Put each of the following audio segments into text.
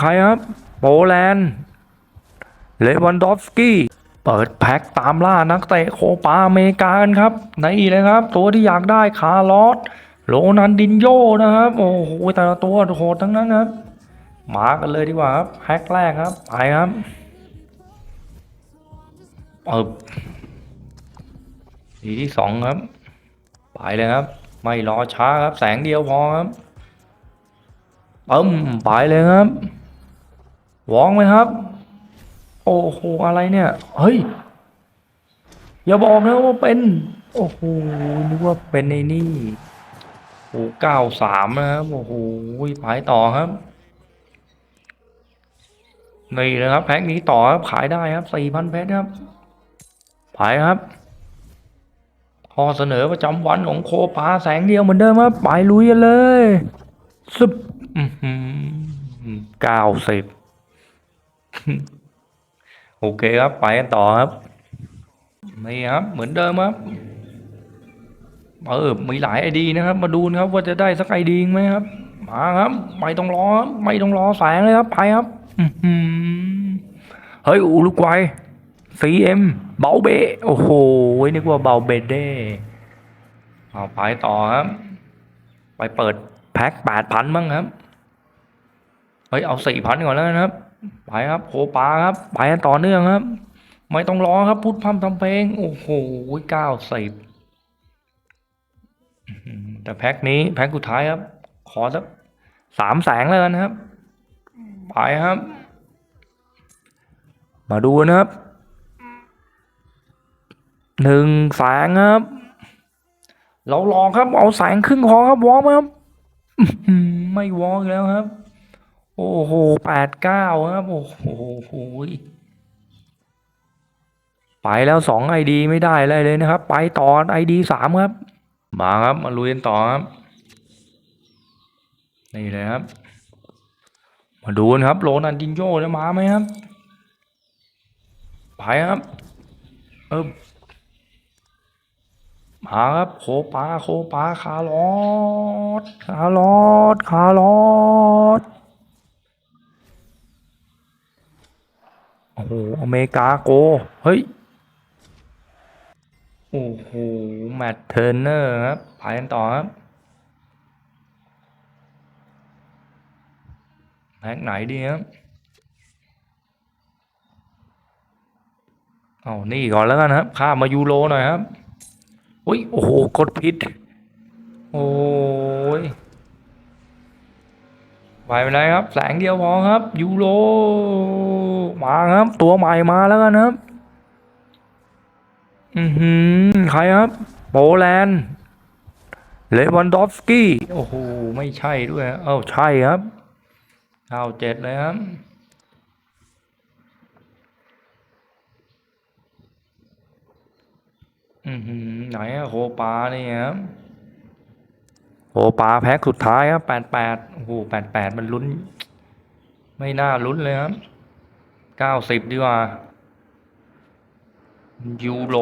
ใครครับ โปแลนด์ เลวันดอฟสกี้ เปิดแพ็คตามล่านักเตะโคปาอเมริกากันครับนี่เลยครับ ตัวที่อยากได้คาร์ลอสโรนันดินโยนะครับ โอ้โห แต่ละตัวโหดทั้งนั้นครับ มากันเลยดีกว่าครับแพ็คแรกครับไปครับเปิบทีที่สองครับ ไปเลยครับ ไม่รอช้าครับ แสงเดียวพอครับปึ้มไปเลยครับ วองไหมครับ โอ้โห อะไรเนี่ย เฮ้ย อย่าบอกนะว่าเป็น โอ้โห นึกว่าเป็นในนี่โอ้เก้าสามนะครับ โอ้โหไปต่อครับ นี่เลยครับ แพ็คนี้ต่อครับ ขายได้ครับสี่พันเพชรครับไปครับข้อเสนอประจำวันของโคปาแสงเดียวเหมือนเดิมครับ ไปลุยกันเลยซึบเก้าสิบ โอเคครับ ไปกันต่อครับ นี่ครับ เหมือนเดิมครับ เออ มีหลายไอดีนะครับ มาดูนะครับ ว่าจะได้สักไอดีไหมครับ มาครับ ไม่ต้องรอครับไม่ต้องรอแสงเลยครับ ไปครับเฮ้ย อุรุกวัย CM เบาเบโอ้โห นึกว่าเบาเบเด้เอาไปต่อครับ ไปเปิดแพ็คแปดพันบ้างครับ เฮ้ย เอาสี่พันก่อนแล้วนะครับ ไปครับโคปาครับ ไปต่อเนื่องครับ ไม่ต้องรอครับ พูดพร่ำทำเพลง โอ้โหเก้าสิบแต่แพ็คนี้แพ็คสุดท้ายครับ ขอสักสามแสงแล้วกันะครับ ไปครับ มาดูนะครับหนึ่งแสงครับ เราลองครับ เอาแสงครึ่งพอครับวอร์มครับไม่วอร์แล้วครับ โอ้โหแปดเก้าครับ โอ้โหไปแล้วสองไอดีไม่ได้อะไรเลยนะครับ ไปต่อไอดีสามครับ มาครับ มาลุยกันต่อครับนี่เลยครับ มาดูกันครับ โรนันดินโยจะมาไหมครับ ไปครับ เออมาครับโคปาโคปาคาร์ลอสคาร์ลอสคาร์ลอส โอ้โหอเมริกาโก เฮ้ย โอ้โห แมตต์เทอร์เนอร์ครับไปกันต่อครับแพ็กไหนดีครับเอานี่ก่อนแล้วกันครับ ข้ามมายูโรหน่อยครับ อุ้ย โอ้โห กดผิด โอ้ย ไปไม่ได้ครับ แสงเดียวพอครับ ยูโร มาครับ ตัวใหม่มาแล้วกันครับ อือหือใครครับ โปแลนด์เลวันดอฟสกี้ โอ้โห ไม่ใช่ด้วย เอ้าใช่ครับเก้าเจ็ดเลยครับอือหือไหนอะโคปานี่ครับ โคปลาแพ็คสุดท้ายครับแปดแปดโอ้โหแปดแปดมันลุ้น ไม่น่าลุ้นเลยครับเก้าสิบดีกว่า ยูโร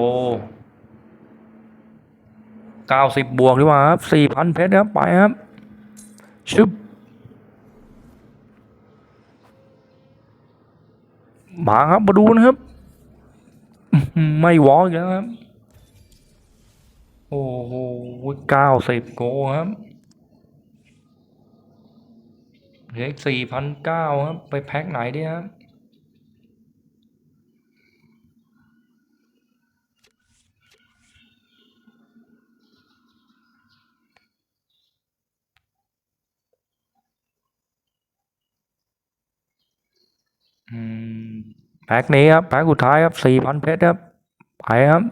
เก้าสิบบวกดีกว่าครับสี่พันเพชรครับไปครับ ชึบมาครับมาดูนะครับ ไม่วอลอีกแล้วครับ โอ้โหเก้าสิบโกครับเหลืออีกสี่พันเก้าครับ ไปแพ็คไหนดีครับอืมแพ็คนี้ครับ แพ็คสุดท้ายครับสี่พันเพชรครับ ไปครับ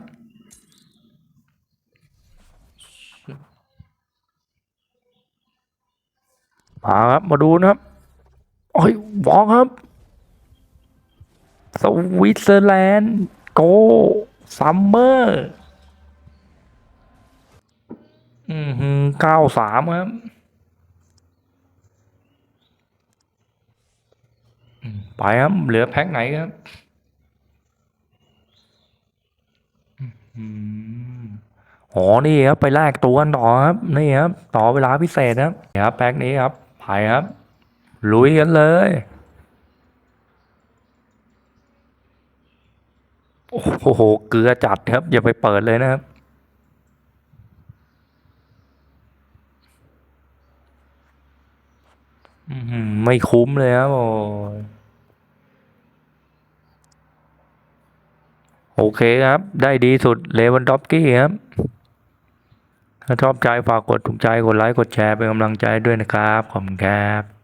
มาครับมาดูนะครับโอ้ยวองครับสวิตเซอร์แลนด์โกซัมเมอร์อืมเก้าสามครับไปครับ เหลือแพ็คไหนครับอ๋อ นี่ครับ ไปแลกตัวกันต่อครับ นี่ครับ ต่อเวลาพิเศษนะครับนี่ครับ แพ็คนี้ครับ ไปครับ ลุยกันเลย โอ้โห เกลือจัดครับ อย่าไปเปิดเลยนะครับ ไม่คุ้มเลยครับโอ้โอเคครับ ได้ดีสุดเลวันด็อบกี้ครับ ถ้าชอบใจฝากกดถูกใจกดไลค์กดแชร์เป็นกำลังใจด้วยนะครับ ขอบคุณครับ